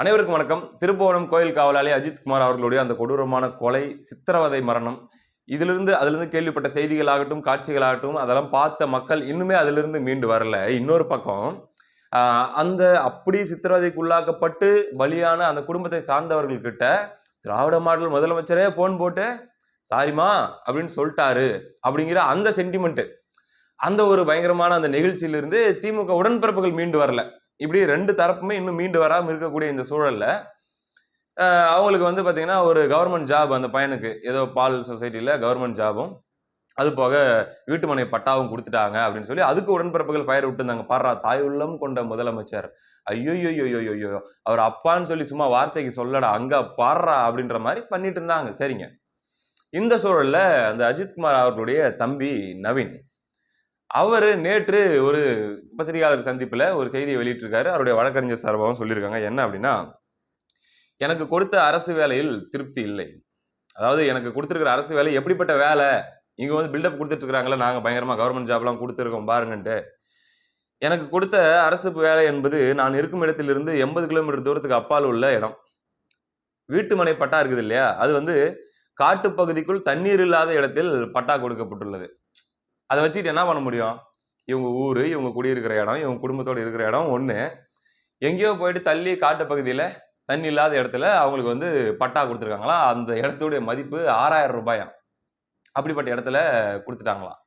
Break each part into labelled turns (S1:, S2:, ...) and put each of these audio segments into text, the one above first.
S1: அனைவருக்கும் வணக்கம். திருப்புவனம் கோயில் காவலாளி அஜித் குமார் அவர்களுடைய அந்த கொடூரமான கொலை சித்திரவதை மரணம். இதிலிருந்து அதிலிருந்து கேள்விப்பட்ட செய்திகளாகட்டும் காட்சிகளாகட்டும் அதெல்லாம் பார்த்த மக்கள் இன்னுமே அதிலிருந்து மீண்டு வரல. இன்னொரு பக்கம் அந்த அப்படி சித்திரவதைக்குள்ளாக்கப்பட்டு பலியான அந்த குடும்பத்தை சார்ந்தவர்கள்கிட்ட திராவிட மாடல் முதலமைச்சரே ஃபோன் போட்டு சாரிமா அப்படின்னு சொல்லிட்டாரு. அப்படிங்கிற அந்த சென்டிமெண்ட்டு அந்த ஒரு பயங்கரமான அந்த நிகழ்ச்சியிலிருந்து திமுக உடன்பிறப்புகள் மீண்டு வரல. இப்படி ரெண்டு தரப்புமே இன்னும் மீண்டு வராமல் இருக்கக்கூடிய இந்த சூழலில் அவங்களுக்கு வந்து பார்த்தீங்கன்னா ஒரு கவர்மெண்ட் ஜாப் அந்த பையனுக்கு ஏதோ பால் சொசைட்டியில் கவர்மெண்ட் ஜாபும் அது போக வீட்டுமனை பட்டாவும் கொடுத்துட்டாங்க அப்படின்னு சொல்லி அதுக்கு உடன்பிறப்புகள் ஃபயர் விட்டுருந்தாங்க. பாடுறா தாய் உள்ளம் கொண்ட முதலமைச்சர். ஐயோயோயோயோயோ அவர் அப்பான்னு சொல்லி சும்மா வார்த்தைக்கு சொல்லடா அங்கே பாடுறா அப்படின்ற மாதிரி பண்ணிட்டு இருந்தாங்க. சரிங்க. இந்த சூழலில் அந்த அஜித்குமார் அவர்களுடைய தம்பி நவீன் அவர் நேற்று ஒரு பத்திரிகையாளர் சந்திப்பில் ஒரு செய்தியை வெளியிட்டிருக்காரு. அவருடைய வழக்கறிஞர் சார்பாகவும் சொல்லியிருக்காங்க. என்ன அப்படின்னா எனக்கு கொடுத்த அரசு வேலையில் திருப்தி இல்லை. அதாவது எனக்கு கொடுத்துருக்கிற அரசு வேலை எப்படிப்பட்ட வேலை? இங்கே வந்து பில்டப் கொடுத்துட்ருக்குறாங்களே நாங்கள் பயங்கரமாக கவர்மெண்ட் ஜாப்லாம் கொடுத்துருக்கோம் பாருங்கன்ட்டு. எனக்கு கொடுத்த அரசு வேலை என்பது நான் இருக்கும் இடத்திலிருந்து எண்பது கிலோமீட்டர் தூரத்துக்கு அப்பால் உள்ள இடம். வீட்டு மனை பட்டா இருக்குது இல்லையா? அது வந்து காட்டுப் பகுதிக்குள் தண்ணீர் இல்லாத இடத்தில் பட்டா கொடுக்கப்பட்டுள்ளது. அதை வச்சுட்டு என்ன பண்ண முடியும்? இவங்க ஊர் இவங்க குடியிருக்கிற இடம் இவங்க குடும்பத்தோடு இருக்கிற இடம் ஒன்று எங்கேயோ போயிட்டு தள்ளி காட்டு பகுதியில் தண்ணி இல்லாத இடத்துல அவங்களுக்கு வந்து பட்டா கொடுத்துருக்காங்களா? அந்த இடத்துடைய மதிப்பு ஆறாயிரம் ரூபாயாம் அப்படிப்பட்ட இடத்துல கொடுத்துட்டாங்களாம்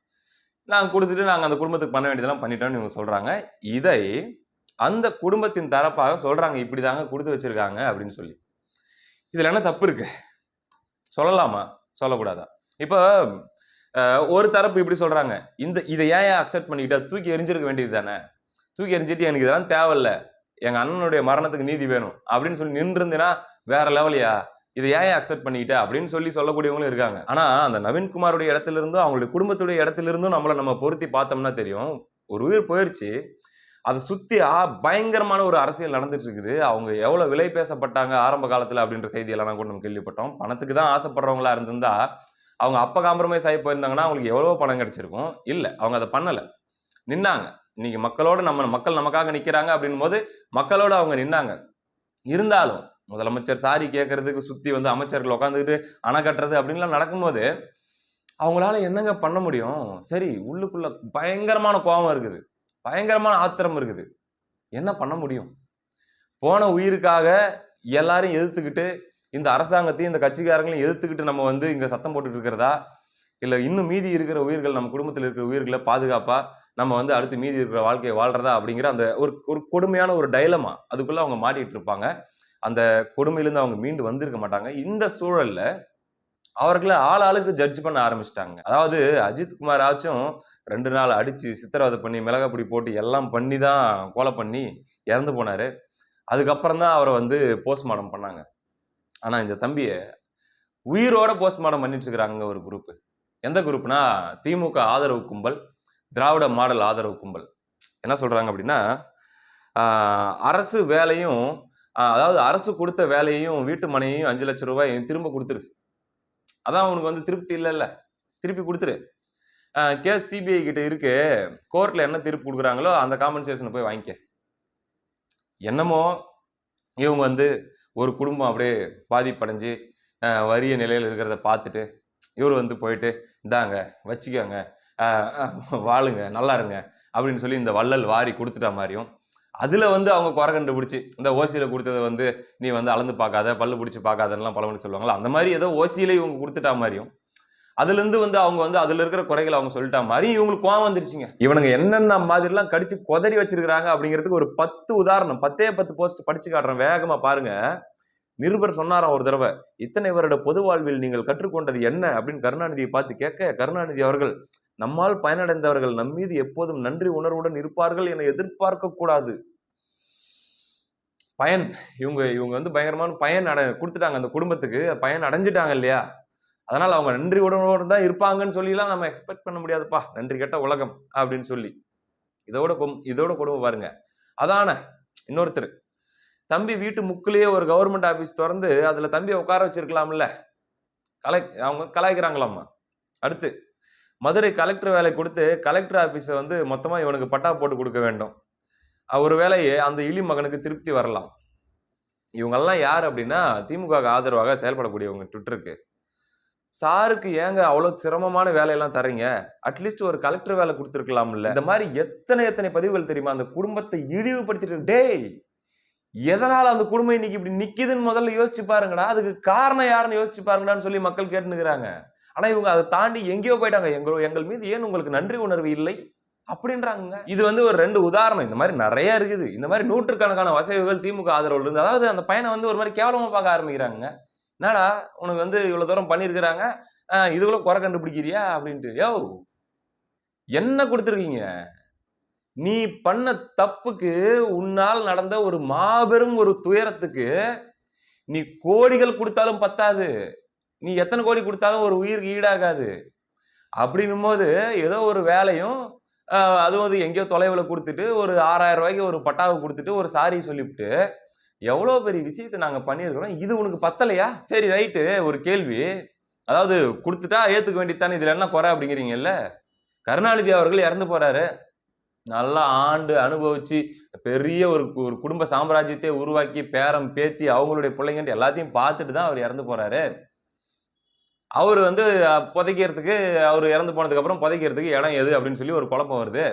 S1: நாங்கள் கொடுத்துட்டு நாங்கள் அந்த குடும்பத்துக்கு பண்ண வேண்டியதெல்லாம் பண்ணிட்டோம்னு இவங்க சொல்கிறாங்க இதை அந்த குடும்பத்தின் தரப்பாக சொல்கிறாங்க இப்படி தாங்க கொடுத்து வச்சிருக்காங்க அப்படின்னு சொல்லி. இதில் என்ன தப்பு இருக்குது சொல்லலாமா? சொல்லக்கூடாதா? இப்போ ஒரு தரப்பு இப்படி சொல்கிறாங்க இந்த இதை ஏன் அக்செப்ட் பண்ணிக்கிட்டா? தூக்கி எரிஞ்சிருக்க வேண்டியது தானே? தூக்கி எரிஞ்சிட்டு எனக்கு இதெல்லாம் தேவையில்ல. எங்கள் அண்ணனுடைய மரணத்துக்கு நீதி வேணும். அப்படின்னு சொல்லி நின்றுருந்தேன்னா வேற லெவலியா இதை ஏன் அக்செப்ட் பண்ணிக்கிட்ட? அப்படின்னு சொல்லி சொல்லக்கூடியவங்களும் இருக்காங்க. ஆனால் அந்த நவீன்குமாருடைய இடத்துல இருந்தும் அவங்களுடைய குடும்பத்துடைய இடத்துல இருந்தும் நம்மளை நம்ம பொருத்தி பார்த்தோம்னா தெரியும். ஒரு உயிர் போயிடுச்சு அதை சுற்றி ஆ பயங்கரமான ஒரு அரசியல் நடந்துட்டு இருக்குது அவங்க எவ்வளோ விலை பேசப்பட்டாங்க ஆரம்ப காலத்தில் அப்படின்ற செய்தியெல்லாம் கூட நம்ம கேள்விப்பட்டோம். பணத்துக்கு தான் ஆசைப்படுறவங்களா இருந்திருந்தா அவங்க அப்போ காம்ப்ரமைஸ் ஆகி போயிருந்தாங்கன்னா அவங்களுக்கு எவ்வளவோ பணம் கிடைச்சிருக்கும். இல்லை அவங்க அதை பண்ணலை. நின்னாங்க. இன்னைக்கு மக்களோட நம்ம மக்கள் நமக்காக நிற்கிறாங்க அப்படின் போது மக்களோட அவங்க நின்னாங்க. இருந்தாலும் முதலமைச்சர் சாரி கேட்கறதுக்கு சுற்றி வந்து அமைச்சர்கள் உட்காந்துக்கிட்டு அணை கட்டுறது அப்படின்லாம் நடக்கும்போது அவங்களால என்னங்க பண்ண முடியும்? சரி உள்ளுக்குள்ள பயங்கரமான கோபம் இருக்குது. பயங்கரமான ஆத்திரம் இருக்குது. என்ன பண்ண முடியும்? போன உயிருக்காக எல்லாரும் எதிர்த்துக்கிட்டு இந்த அரசாங்கத்தையும் இந்த கட்சிக்காரங்களையும் எதிர்த்துக்கிட்டு நம்ம வந்து இங்கே சத்தம் போட்டுட்டு இருக்கிறதா? இல்லை இன்னும் மீதி இருக்கிற உயிர்கள் நம்ம குடும்பத்தில் இருக்கிற உயிர்களை பாதுகாப்பாக நம்ம வந்து அடுத்து மீதி இருக்கிற வாழ்க்கையை வாழ்கிறதா அப்படிங்கிற அந்த ஒரு ஒரு கொடுமையான ஒரு டைலமா அதுக்குள்ளே அவங்க மாட்டிகிட்டு இருப்பாங்க. அந்த கொடுமையிலேருந்து அவங்க மீண்டு வந்திருக்க மாட்டாங்க. இந்த சூழலில் அவர்களை ஆள் ஆளுக்கு ஜட்ஜ் பண்ண ஆரம்பிச்சிட்டாங்க. அதாவது அஜித் குமார் ஆச்சும் ரெண்டு நாள் அடித்து சித்திரவதை பண்ணி மிளகாப்பொடி போட்டு எல்லாம் பண்ணி தான் கொலை பண்ணி இறந்து போனார். அதுக்கப்புறம் தான் அவரை வந்து போஸ்ட்மார்ட்டம் பண்ணாங்க. ஆனால் இந்த தம்பியை உயிரோட போஸ்ட்மார்ட்டம் பண்ணிட்டு இருக்கிறாங்க ஒரு குரூப்பு எந்த குரூப்னா திமுக ஆதரவு கும்பல் திராவிட மாடல் ஆதரவு கும்பல். என்ன சொல்கிறாங்க அப்படின்னா அரசு வேலையும் அதாவது அரசு கொடுத்த வேலையையும் வீட்டு மனையையும் அஞ்சு லட்சம் ரூபாய் திரும்ப கொடுத்துரு. அதான் அவனுக்கு வந்து திருப்தி இல்லைல்ல. திருப்பி கொடுத்துரு. கேஸ் சிபிஐ கிட்ட இருக்கு. கோர்ட்டில் என்ன திருப்பி கொடுக்குறாங்களோ அந்த காம்பன்சேஷனை போய் வாங்கிக்க. என்னமோ இவங்க வந்து ஒரு குடும்பம் அப்படியே பாதிப்படைஞ்சு வறிய நிலையில் இருக்கிறத பார்த்துட்டு இவர் வந்து போயிட்டு இந்தாங்க வச்சுக்கோங்க வாழுங்க நல்லா இருங்க அப்படின்னு சொல்லி இந்த வள்ளல் வாரி கொடுத்துட்ட மாதிரியும் அதில் வந்து அவங்க குறை கண்டுபிடிச்சி இந்த ஓசியில் கொடுத்ததை வந்து நீ வந்து அளந்து பார்க்காத பல்லு பிடிச்சி பார்க்காதன்னெலாம் பழமொழி சொல்லுவாங்களா அந்த மாதிரி ஏதோ ஓசியிலே இவங்க கொடுத்துட்டா மாதிரியும் அதுலேருந்து வந்து அவங்க வந்து அதில் இருக்கிற குறைகளை அவங்க சொல்லிட்டா மாதிரி இவங்களுக்கு கோவம் வந்துருச்சுங்க. இவனுங்க என்னென்ன மாதிரிலாம் கடிச்சு கொதறி வச்சிருக்கிறாங்க அப்படிங்கிறதுக்கு ஒரு பத்து உதாரணம். பத்தே பத்து போஸ்ட் படிச்சு காட்டுறேன். வேகமாக பாருங்க. நிருபர் சொன்னாராம் ஒரு தடவை இத்தனை வருட பொது வாழ்வில் நீங்கள் கற்றுக்கொண்டது என்ன? அப்படின்னு கருணாநிதியை பார்த்து கேட்க கருணாநிதி அவர்கள் நம்மால் பயனடைந்தவர்கள் நம் மீது எப்போதும் நன்றி உணர்வுடன் இருப்பார்கள் என எதிர்பார்க்க கூடாது. பயன் இவங்க இவங்க வந்து பயங்கரமான பயன் அடை கொடுத்துட்டாங்க அந்த குடும்பத்துக்கு. பயன் அடைஞ்சிட்டாங்க இல்லையா? அதனால் அவங்க நன்றி உடனோடு தான் இருப்பாங்கன்னு சொல்லிலாம் நம்ம எக்ஸ்பெக்ட் பண்ண முடியாதுப்பா. நன்றி கெட்ட உலகம் அப்படின்னு சொல்லி. இதோட கொம் இதோட கொடுமை பாருங்க. அதான இன்னொருத்தர். தம்பி வீட்டு முக்கிலேயே ஒரு கவர்மெண்ட் ஆஃபீஸ் திறந்து அதில் தம்பியை உட்கார வச்சிருக்கலாம்ல. கலை அவங்க கலாய்க்கிறாங்களாம்மா. அடுத்து மதுரை கலெக்டர் வேலை கொடுத்து கலெக்டர் ஆஃபீஸை வந்து மொத்தமாக இவனுக்கு பட்டா போட்டு கொடுக்க வேண்டும். ஒரு வேலையை அந்த இளி மகனுக்கு திருப்தி வரலாம். இவங்கெல்லாம் யார் அப்படின்னா திமுக ஆதரவாக செயல்படக்கூடியவங்க ட்விட்டருக்கு சாருக்கு ஏங்க அவ்வளோ சிரமமான வேலையெல்லாம் தரீங்க அட்லீஸ்ட் ஒரு கலெக்டர் வேலை கொடுத்துருக்கலாம்ல. இந்த மாதிரி எத்தனை எத்தனை பதிவுகள் தெரியுமா? அந்த குடும்பத்தை இழிவுபடுத்திட்டு டேய் எதனால் அந்த குடும்பம் இன்னைக்கு இப்படி நிற்கிதுன்னு முதல்ல யோசிச்சு பாருங்கடா. அதுக்கு காரணம் யாருன்னு யோசிச்சு பாருங்கடான்னு சொல்லி மக்கள் கேட்டுனுக்குறாங்க ஆனால் இவங்க அதை தாண்டி எங்கேயோ போயிட்டாங்க. எங்க எங்கள் மீது ஏன் உங்களுக்கு நன்றி உணர்வு இல்லை? அப்படின்றாங்க இது வந்து ஒரு ரெண்டு உதாரணம். இந்த மாதிரி நிறைய இருக்குது. இந்த மாதிரி நூற்றுக்கணக்கான வசதிகள் திமுக ஆதரவு இருந்து அதாவது அந்த பையனை வந்து ஒரு மாதிரி கேவலமாக பார்க்க ஆரம்பிக்கிறாங்க என்னடா உனக்கு வந்து இவ்வளோ தூரம் பண்ணியிருக்கிறாங்க? ஆஹ் இதுக்குள்ள குறை கண்டுபிடிக்கிறியா? அப்படின்ட்டு. யோ என்ன கொடுத்துருக்கீங்க? நீ பண்ண தப்புக்கு உன்னால் நடந்த ஒரு மாபெரும் ஒரு துயரத்துக்கு நீ கோடிகள் கொடுத்தாலும் பத்தாது. நீ எத்தனை கோடி கொடுத்தாலும் ஒரு உயிருக்கு ஈடாகாது. அப்படின்னும் போது ஏதோ ஒரு வேலையும் அதுவும் அது எங்கேயோ தொலைவில் கொடுத்துட்டு ஒரு ஆறாயிரம் ரூபாய்க்கு ஒரு பட்டாவை கொடுத்துட்டு ஒரு சாரி சொல்லிவிட்டு எவ்வளோ பெரிய விஷயத்தை நாங்கள் பண்ணியிருக்கிறோம்? இது உனக்கு பத்தலையா? சரி ரைட்டு. ஒரு கேள்வி. அதாவது கொடுத்துட்டா ஏற்றுக்க வேண்டியதானே இதில் என்ன குறை அப்படிங்கிறீங்கல்ல? கருணாநிதி அவர்கள் இறந்து போகிறாரு நல்லா ஆண்டு அனுபவிச்சு பெரிய ஒரு ஒரு குடும்ப சாம்ராஜ்யத்தை உருவாக்கி பேரம் பேத்தி அவங்களுடைய பிள்ளைங்கன்ட்டு எல்லாத்தையும் பார்த்துட்டு தான் அவர் இறந்து போகிறாரு அவர் வந்து புதைக்கிறதுக்கு அவர் இறந்து போனதுக்கப்புறம் புதைக்கிறதுக்கு இடம் எது அப்படின்னு சொல்லி ஒரு குழப்பம் வருது.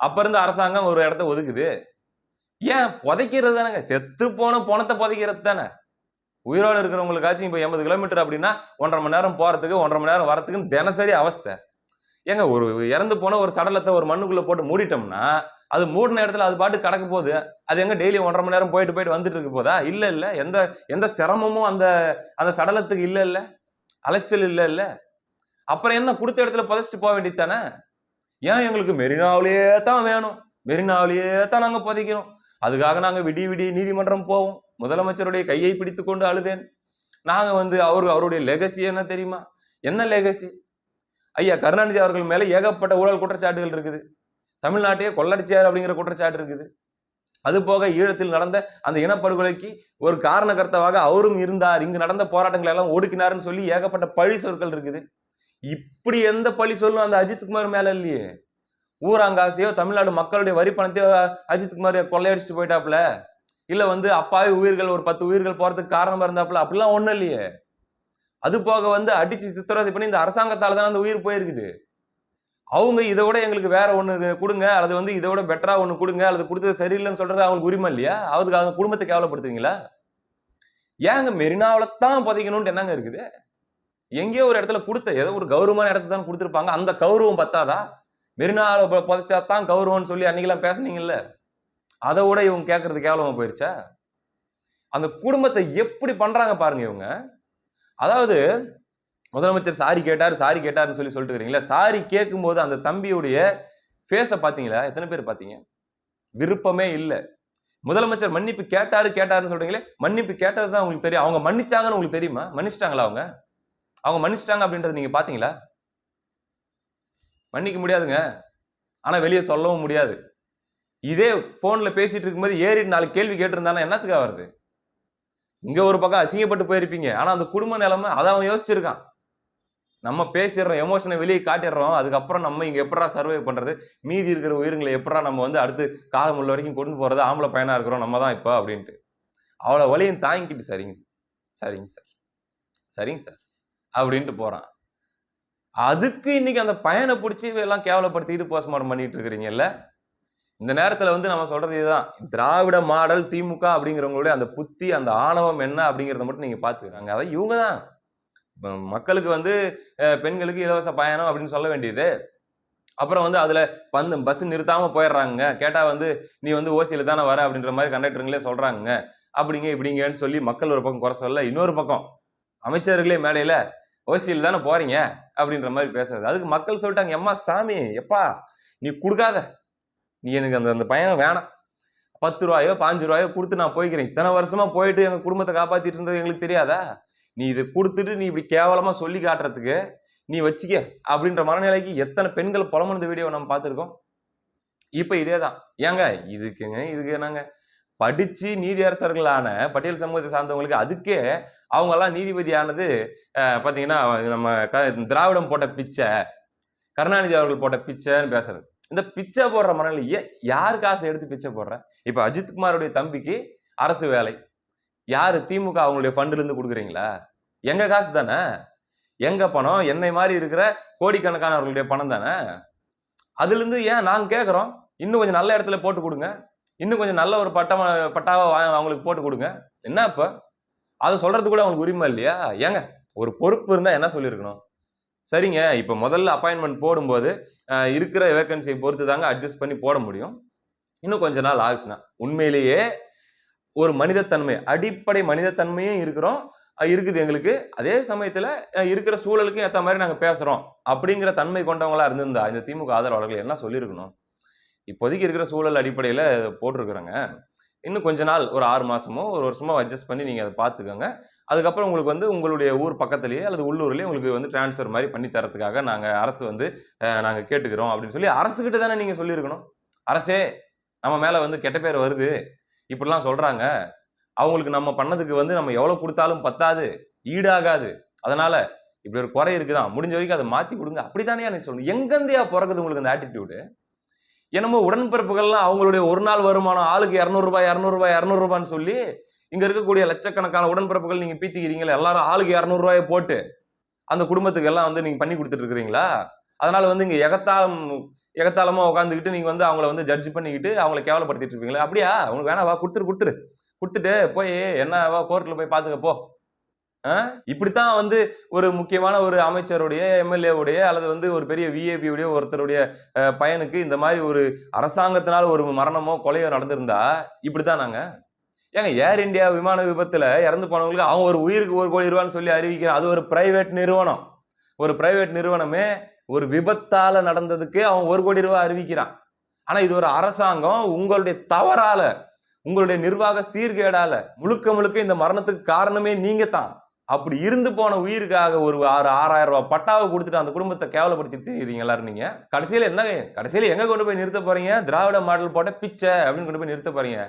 S1: அப்போ இருந்து அரசாங்கம் ஒரு இடத்த ஒதுக்குது. ஏன் புதைக்கிறது தானேங்க? செத்து போன பணத்தை புதைக்கிறது தானே? உயிரோடு இருக்கிறவங்களுக்காச்சும் இப்போ எண்பது கிலோமீட்டர் அப்படின்னா ஒன்றரை மணி நேரம் போகிறதுக்கு ஒன்றரை மணி நேரம் வரத்துக்குன்னு தினசரி அவஸ்தை. ஏங்க ஒரு இறந்து போன ஒரு சடலத்தை ஒரு மண்ணுக்குள்ளே போட்டு மூடிட்டோம்னா அது மூடின இடத்துல அது பாட்டு கிடக்க போகுது. அது எங்கே டெய்லி ஒன்றரை மணி நேரம் போயிட்டு போயிட்டு வந்துட்டு இருக்க போதா? இல்லை இல்லை. எந்த எந்த சிரமமும் அந்த அந்த சடலத்துக்கு இல்லை இல்லை. அலைச்சல் இல்லை இல்லை. அப்புறம் என்ன? கொடுத்த இடத்துல புதைச்சிட்டு போக வேண்டியது தானே? ஏன் எங்களுக்கு மெரினாவிலேயே தான் வேணும்? மெரினாவிலேயே தான் நாங்கள் புதைக்கிறோம் அதுக்காக நாங்கள் விடிய விடிய நீதிமன்றம் போவோம். முதலமைச்சருடைய கையை பிடித்து கொண்டு அழுதேன். நாங்கள் வந்து அவரு அவருடைய லெகசி என்ன தெரியுமா? என்ன லெகசி ஐயா கருணாநிதி அவர்கள் மேலே ஏகப்பட்ட ஊழல் குற்றச்சாட்டுகள் இருக்குது. தமிழ்நாட்டையே கொள்ளடிச்சியார் அப்படிங்கிற குற்றச்சாட்டு இருக்குது. அது போக ஈழத்தில் நடந்த அந்த இனப்படுகொலைக்கு ஒரு காரணகர்த்தவாக அவரும் இருந்தார். இங்கு நடந்த போராட்டங்களை எல்லாம் ஒடுக்கினாருன்னு சொல்லி ஏகப்பட்ட பழி சொற்கள் இருக்குது. இப்படி எந்த பழி சொல்லும் அந்த அஜித்குமார் மேல இல்லையே. ஊராங்காசையோ தமிழ்நாடு மக்களுடைய வரி பணத்தையோ அஜித்குமார் கொள்ளையடிச்சுட்டு போயிட்டாப்புல? இல்லை வந்து அப்பாவி உயிர்கள் ஒரு பத்து உயிர்கள் போகிறதுக்கு காரணமாக இருந்தாப்புல? அப்படிலாம் ஒன்றும் இல்லையே. அது போக வந்து அடித்து சித்திரவதை பண்ணி இந்த அரசாங்கத்தால் தான் அந்த உயிர் போயிருக்குது. அவங்க இதை விட எங்களுக்கு வேற ஒன்று கொடுங்க அல்லது வந்து இதை விட பெட்டராக ஒன்று கொடுங்க அல்லது கொடுத்தது சரியில்லைன்னு சொல்கிறது அவங்களுக்கு உரிமை இல்லையா? அதுக்கு அவங்க குடும்பத்தை கேவலப்படுத்துவீங்களா? ஏங்க மெரினாவில் தான் புதைக்கணும்ட்டு என்னங்க இருக்குது? எங்கேயோ ஒரு இடத்துல கொடுத்த ஏதோ ஒரு கௌரவமான இடத்துல தான் கொடுத்துருப்பாங்க. அந்த கௌரவம் பத்தாதா? மெரினாவில் புதைச்சா தான் கௌரவம்னு சொல்லி அன்னைக்கெல்லாம் பேசுனீங்கல்ல? அதை விட இவங்க கேட்கறது கேவலமாக போயிடுச்சா அந்த குடும்பத்தை எப்படி பண்ணுறாங்க பாருங்க இவங்க. அதாவது முதலமைச்சர் சாரி கேட்டார் சாரி கேட்டார்னு சொல்லி சொல்லிட்டு இருக்கிறீங்களா சாரி கேட்கும்போது அந்த தம்பியுடைய ஃபேஸை பார்த்தீங்களா? எத்தனை பேர் பார்த்தீங்க? விருப்பமே இல்லை. முதலமைச்சர் மன்னிப்பு கேட்டாரு கேட்டாருன்னு சொல்றீங்களே மன்னிப்பு கேட்டது தான் உங்களுக்கு தெரியும். அவங்க மன்னிச்சாங்கன்னு உங்களுக்கு தெரியுமா? மன்னிச்சிட்டாங்களா அவங்க? அவங்க மன்னிச்சிட்டாங்க அப்படின்றத நீங்க பாத்தீங்களா மன்னிக்க முடியாதுங்க. ஆனால் வெளியே சொல்லவும் முடியாது. இதே ஃபோனில் பேசிகிட்டு இருக்கும்போது ஏறிட்டு நாலு கேள்வி கேட்டிருந்தானா என்னத்துக்காக வருது? இங்கே ஒரு பக்கம் அசிங்கப்பட்டு போயிருப்பீங்க. ஆனால் அந்த குடும்ப நிலைமை அதை அவன் யோசிச்சிருக்கான். நம்ம பேசிடுறோம் எமோஷனை வெளியே காட்டிடுறோம். அதுக்கப்புறம் நம்ம இங்கே எப்படா சர்வே பண்ணுறது மீதி இருக்கிற உயிர்களை எப்படா நம்ம வந்து அடுத்து காலம் உள்ள வரைக்கும் கொண்டு போகிறது ஆம்பளை பையனா இருக்கிறோம் நம்ம தான் இப்போ அப்படின்ட்டு. அவ்வளோ வழியும் தாங்கிக்கிட்டு சரிங்க. சரிங்க சார். சரிங்க சார். அப்படின்ட்டு போகிறான் அதுக்கு இன்னைக்கு அந்த பையனை பிடிச்சி எல்லாம் கேவலப்படுத்திட்டு போஸ்ட்மார்ட்டம் பண்ணிட்டு இருக்கிறீங்கல்ல இந்த நேரத்தில் வந்து நம்ம சொல்றது இதுதான். திராவிட மாடல் திமுக அப்படிங்கிறவங்களுடைய அந்த புத்தி அந்த ஆணவம் என்ன அப்படிங்கிறத மட்டும் நீங்கள் பார்த்துக்கிறாங்க அதான் இவங்க தான் மக்களுக்கு வந்து பெண்களுக்கு இலவச பயணம் அப்படின்னு சொல்ல வேண்டியது. அப்புறம் வந்து அதில் பந்து பஸ் நிறுத்தாமல் போயிடுறாங்க. கேட்டால் வந்து நீ வந்து ஓசியில் தானே வர அப்படின்ற மாதிரி கண்டக்டருங்களே சொல்கிறாங்க அப்படிங்க இப்படிங்கன்னு சொல்லி மக்கள் ஒரு பக்கம் குறை சொல்ல இன்னொரு பக்கம் அமைச்சர்களே மேடையில் ஓசியில் தானே போறீங்க? அப்படின்ற மாதிரி பேசுறது. அதுக்கு மக்கள் சொல்லிட்டாங்க எம்மா சாமி எப்பா நீ கொடுக்காத. நீ எனக்கு அந்த அந்த பயணம் வேணாம். பத்து ரூபாயோ பாஞ்சு ரூபாயோ கொடுத்து நான் போய்க்கிறேன். இத்தனை வருஷமா போயிட்டு எங்கள் குடும்பத்தை காப்பாற்றிட்டு இருந்தது எங்களுக்கு தெரியாதா? நீ இதை கொடுத்துட்டு நீ இப்படி கேவலமாக சொல்லி காட்டுறதுக்கு நீ வச்சுக்க. அப்படின்ற மனநிலைக்கு எத்தனை பெண்கள் புலம்புன வீடியோ நம்ம பார்த்துருக்கோம். இப்போ இதே தான் ஏங்க இதுக்குங்க இதுக்கு என்னங்க? படித்து நீதியரசர்களான பட்டியல் சமூகத்தை சார்ந்தவங்களுக்கு அதுக்கே அவங்கெல்லாம் நீதிபதியானது பார்த்தீங்கன்னா நம்ம க- திராவிடம் போட்ட பிச்சை கருணாநிதி அவர்கள் போட்ட பிச்சைன்னு பேசுறது. இந்த பிச்சை போடுற மனநிலை ஏன் யார் காசை எடுத்து பிச்சை போடுற? இப்போ அஜித்குமாருடைய தம்பிக்கு அரசு வேலை. யார் திமுக அவங்களுடைய ஃபண்டுலேருந்து கொடுக்குறீங்களா? எங்கள் காசு தானே? எங்கள் பணம்? என்னை மாதிரி இருக்கிற கோடிக்கணக்கானவர்களுடைய பணம் தானே? அதுலேருந்து ஏன் நாங்கள் கேட்குறோம் இன்னும் கொஞ்சம் நல்ல இடத்துல போட்டு கொடுங்க. இன்னும் கொஞ்சம் நல்ல ஒரு பட்டம் பட்டாவை வா- அவங்களுக்கு போட்டு கொடுங்க. என்ன இப்போ அதை சொல்கிறது கூட அவங்களுக்கு உரிமை இல்லையா? ஏங்க ஒரு பொறுப்பு இருந்தால் என்ன சொல்லியிருக்கணும்? சரிங்க இப்போ முதல்ல அப்பாயின்மெண்ட் போடும்போது இருக்கிற வேக்கன்சியை பொறுத்து தாங்க அட்ஜஸ்ட் பண்ணி போட முடியும். இன்னும் கொஞ்ச நாள் ஆகுச்சுன்னா. உண்மையிலேயே ஒரு மனிதத்தன்மை அடிப்படை மனிதத்தன்மையும் இருக்கிறோம். இருக்குது எங்களுக்கு. அதே சமயத்தில் இருக்கிற சூழலுக்கும் ஏற்ற மாதிரி நாங்கள் பேசுகிறோம் அப்படிங்கிற தன்மை கொண்டவங்களா இருந்திருந்தா இந்த திமுக ஆதரவாளர்கள் என்ன சொல்லியிருக்கணும்? இப்போதைக்கு இருக்கிற சூழல் அடிப்படையில் இதை இன்னும் கொஞ்ச நாள் ஒரு ஆறு மாதமோ ஒரு வருஷமோ அட்ஜஸ்ட் பண்ணி நீங்கள் அதை பார்த்துக்கோங்க அதுக்கப்புறம் உங்களுக்கு வந்து உங்களுடைய ஊர் பக்கத்துலேயே அல்லது உள்ளூர்லேயே உங்களுக்கு வந்து டிரான்ஸ்ஃபர் மாதிரி பண்ணி தரதுக்காக நாங்கள் அரசு வந்து நாங்கள் கேட்டுக்கிறோம் அப்படின்னு சொல்லி அரசுக்கிட்ட தானே நீங்கள் சொல்லியிருக்கணும். அரசே நம்ம மேலே வந்து கெட்ட பேர் வருது. இப்படிலாம் சொல்கிறாங்க அவங்களுக்கு நம்ம பண்ணதுக்கு வந்து நம்ம எவ்வளோ கொடுத்தாலும் பத்தாது ஈடாகாது. அதனால் இப்படி ஒரு குறை இருக்குதான். முடிஞ்ச வரைக்கும் அதை மாற்றி கொடுங்க. அப்படி தானே எனக்கு சொல்லணும் எங்கேருந்தையா பிறகுது உங்களுக்கு அந்த ஆட்டிடியூடு என்னமோ உடன்பிறப்புகள்லாம் அவங்களுடைய ஒரு நாள் வருமானம் ஆளுக்கு இரநூறுபா இரநூறுபா இரநூறுபான்னு சொல்லி இங்க இருக்கக்கூடிய லட்சக்கணக்கான உடன்பிறப்புகள் நீங்க பீத்திக்கிறீங்களா எல்லாரும் ஆளுக்கு இரநூறுபாயை போட்டு அந்த குடும்பத்துக்கு எல்லாம் வந்து நீங்க பண்ணி கொடுத்துட்டு இருக்கிறீங்களா அதனால வந்து இங்க எகத்தாளம் எகத்தாளமா உட்காந்துக்கிட்டு நீங்க வந்து அவங்கள வந்து ஜட்ஜ் பண்ணிக்கிட்டு அவங்கள கேவலப்படுத்திட்டு இருப்பீங்களா அப்படியா? உனக்கு வேணா வா கொடுத்துரு கொடுத்துரு. கொடுத்துட்டு போய் என்ன வா கோர்ட்டில் போய் பார்த்துக்கப்போ போ. இப்படித்தான் வந்து ஒரு முக்கியமான ஒரு அமைச்சருடைய எம்எல்ஏவுடைய அல்லது வந்து ஒரு பெரிய விஏபியுடைய ஒருத்தருடைய பயனுக்கு பையனுக்கு இந்த மாதிரி ஒரு அரசாங்கத்தினால் ஒரு மரணமோ கொலையோ நடந்திருந்தா இப்படித்தான் நாங்க. ஏங்க ஏர் இந்தியா விமான விபத்துல இறந்து போனவங்களுக்கு அவங்க ஒரு உயிருக்கு ஒரு கோடி ரூபான்னு சொல்லி அறிவிக்கிறோம் அது ஒரு பிரைவேட் நிறுவனம். ஒரு பிரைவேட் நிறுவனமே ஒரு விபத்தால நடந்ததுக்கு அவன் ஒரு கோடி ரூபாய் அறிவிக்கிறான். ஆனா இது ஒரு அரசாங்கம் உங்களுடைய தவறால உங்களுடைய நிர்வாக சீர்கேடால முழுக்க முழுக்க இந்த மரணத்துக்கு காரணமே நீங்க தான் அப்படி இருந்து போன உயிருக்காக ஒரு ஆறு ஆறாயிரம் ரூபாய் பட்டாவை கொடுத்துட்டு அந்த குடும்பத்தை கேவலப்படுத்தி தெரியுறீங்க எல்லாரும் நீங்க? கடைசியில் என்ன கடைசியில் எங்க கொண்டு போய் நிறுத்த போறீங்க? திராவிட மாடல் போட்ட பிச்சை அப்படின்னு கொண்டு போய் நிறுத்த போறீங்க.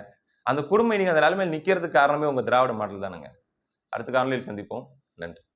S1: அந்த குடும்பம் நீங்க அந்த நிலைமையில் நிற்கிறதுக்கு காரணமே உங்க திராவிட மாடல் தானுங்க. அடுத்த காணொலியில் சந்திப்போம். நன்றி.